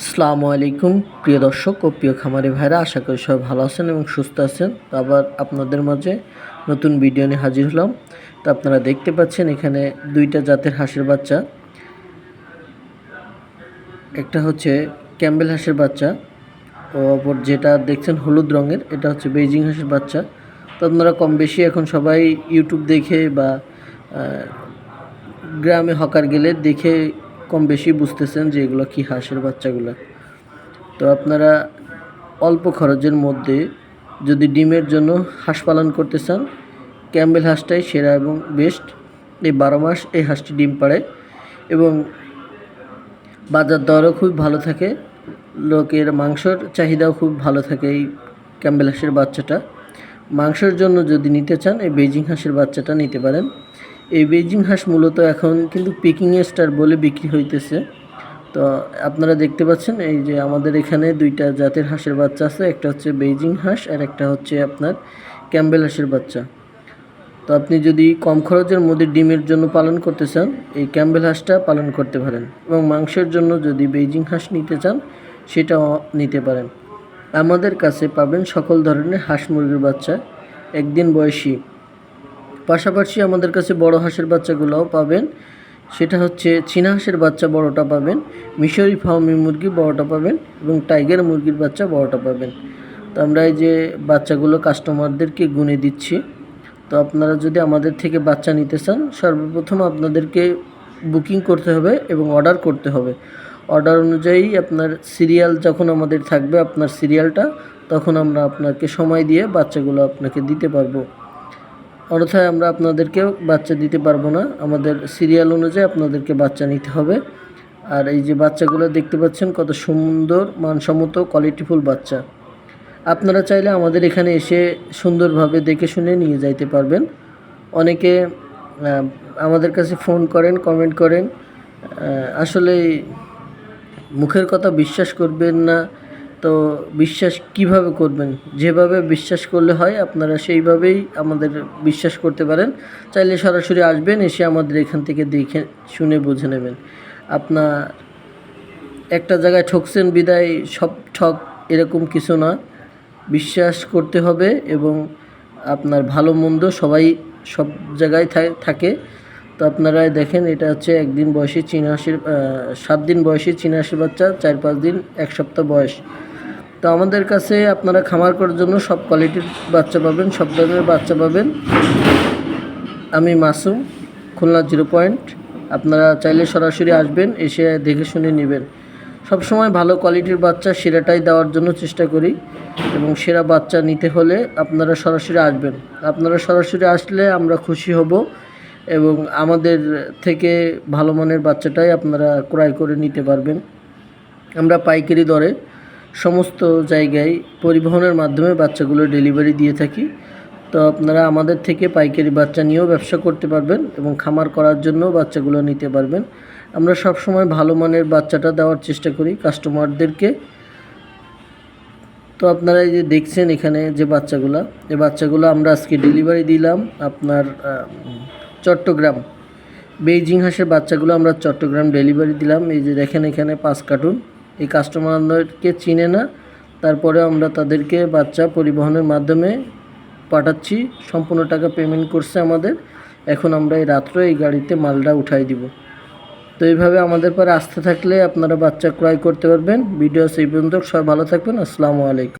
আসসালামু আলাইকুম, প্রিয় দর্শক ও প্রিয় খামারি ভাইরা, আশা করি সবাই ভালো আছেন এবং সুস্থ আছেন। আবার আপনাদের মাঝে নতুন ভিডিও নিয়ে হাজির হলাম। তো আপনারা দেখতে পাচ্ছেন এখানে দুইটা জাতের হাঁসের বাচ্চা। একটা হচ্ছে ক্যাম্বেল হাঁসের বাচ্চা ও অপর যেটা দেখছেন হলুদ রঙের, এটা হচ্ছে বেইজিং হাঁসের বাচ্চা। তো আপনারা কম বেশি এখন সবাই ইউটিউব দেখে বা গ্রামে হকার গেলে দেখে কম বেশি বুঝতেছেন যে এগুলো কী হাঁসের বাচ্চাগুলো। তো আপনারা অল্প খরচের মধ্যে যদি ডিমের জন্য হাঁস পালন করতে চান, ক্যাম্বেল হাঁসটাই সেরা এবং বেস্ট এই বারো মাস এই হাঁসটি ডিম পাড়ে এবং বাজার দরও খুব ভালো থাকে, লোকের মাংসর চাহিদাও খুব ভালো থাকে এই ক্যাম্বেল হাঁসের বাচ্চাটা। মাংসের জন্য যদি নিতে চান, এই বেজিং হাঁসের বাচ্চাটা নিতে পারেন। এই বেজিং হাঁস মূলত এখন কিন্তু পিকিং স্টার বলে বিক্রি হইতেছে। তো আপনারা দেখতে পাচ্ছেন, এই যে আমাদের এখানে দুইটা জাতের হাঁসের বাচ্চা আছে, একটা হচ্ছে বেইজিং হাঁস আর একটা হচ্ছে আপনার ক্যাম্বেল হাঁসের বাচ্চা। তো আপনি যদি কম খরচের মধ্যে ডিমের জন্য পালন করতে চান, এই ক্যাম্বেল হাঁসটা পালন করতে পারেন এবং মাংসের জন্য যদি বেইজিং হাঁস নিতে চান, সেটাও নিতে পারেন। আমাদের কাছে পাবেন সকল ধরনের হাঁস মুরগির বাচ্চা, একদিন বয়সী। পাশাপাশি আমাদের কাছে বড় হাঁসের বাচ্চাগুলোও পাবেন। সেটা হচ্ছে চীনা হাঁসের বাচ্চা বড়টা পাবেন, মিশরি ফার্মি মুরগি বড়টা পাবেন এবং টাইগার মুরগির বাচ্চা বড়টা পাবেন। তো আমরা এই যে বাচ্চাগুলো কাস্টমারদেরকে গুনে দিচ্ছি। তো আপনারা যদি আমাদের থেকে বাচ্চা নিতে চান, সর্বপ্রথম আপনাদেরকে বুকিং করতে হবে এবং অর্ডার করতে হবে। অর্ডার অনুযায়ী আপনার সিরিয়াল যখন আমাদের থাকবে, আপনার সিরিয়ালটা, তখন আমরা আপনাকে সময় দিয়ে বাচ্চাগুলো আপনাকে দিতে পারব। অন্যথায় আমরা আপনাদেরকেও বাচ্চা দিতে পারব না। আমাদের সিরিয়াল অনুযায়ী আপনাদেরকে বাচ্চা নিতে হবে। আর এই যে বাচ্চাগুলো দেখতে পাচ্ছেন, কত সুন্দর, মানসম্মত কোয়ালিটিফুল বাচ্চা। আপনারা চাইলে আমাদের এখানে এসে সুন্দরভাবে দেখে শুনে নিয়ে যাইতে পারবেন। অনেকে আমাদের কাছে ফোন করেন কমেন্ট করেন। আসলে মুখের কথা বিশ্বাস করবেন না। তো বিশ্বাস কীভাবে করবেন? যেভাবে বিশ্বাস করলে হয়, আপনারা সেইভাবেই আমাদের বিশ্বাস করতে পারেন। চাইলে সরাসরি আসবেন, এসে আমাদের এখান থেকে দেখে শুনে বুঝে নেবেন। আপনার একটা জায়গায় ঠকছেন বিদায়, সব ঠক এরকম কিছু না। বিশ্বাস করতে হবে এবং আপনার ভালো মন্দ সবাই সব জায়গায় থাকে। তো আপনারা দেখেন, এটা হচ্ছে একদিন বয়সী চীনাশির সাত দিন বয়সী চীনাশির বাচ্চা চার পাঁচ দিন, এক সপ্তাহ বয়স। তো আমাদের কাছে আপনারা খামার করার জন্য সব কোয়ালিটির বাচ্চা পাবেন, সব ধরনের বাচ্চা পাবেন। আমি মাসুম, খুলনা জিরো পয়েন্ট। আপনারা চাইলে সরাসরি আসবেন, এসে দেখে শুনে নেবেন। সবসময় ভালো কোয়ালিটির বাচ্চা সেরাটাই দেওয়ার জন্য চেষ্টা করি এবং সেরা বাচ্চা নিতে হলে আপনারা সরাসরি আসবেন। আপনারা সরাসরি আসলে আমরা খুশি হব এবং আমাদের থেকে ভালো মানের বাচ্চাটাই আপনারা ক্রয় করে নিতে পারবেন। আমরা পাইকারি দরে সমস্ত জায়গায় পরিবহনের মাধ্যমে বাচ্চাগুলো ডেলিভারি দিয়ে থাকি। তো আপনারা আমাদের থেকে পাইকারি বাচ্চা নিয়েও ব্যবসা করতে পারবেন এবং খামার করার জন্য বাচ্চাগুলো নিতে পারবেন। আমরা সব সময় ভালো মানের বাচ্চাটা দেওয়ার চেষ্টা করি কাস্টমারদেরকে। তো আপনারা এই যে দেখছেন এখানে যে বাচ্চাগুলো এই বাচ্চাগুলো আমরা আজকে ডেলিভারি দিলাম আপনার চট্টগ্রাম। বেইজিং হাঁসের বাচ্চাগুলো আমরা চট্টগ্রাম ডেলিভারি দিলাম। এই যে দেখেন এখানে পাঁচ কার্টুন। এই কাস্টমারদেরকে চিনে না। তারপরে আমরা তাদেরকে বাচ্চা পরিবহনের মাধ্যমে পাঠাচ্ছি। সম্পূর্ণ টাকা পেমেন্ট করছে আমাদের। এখন আমরা এই রাত্রে এই গাড়িতে মালটা উঠাই দিব। তো এইভাবে আমাদের পরে আসতে থাকলে আপনারা বাচ্চা ক্রয় করতে পারবেন। ভিডিও সেই পর্যন্ত সবাই ভালো থাকবেন। আসসালামু আলাইকুম।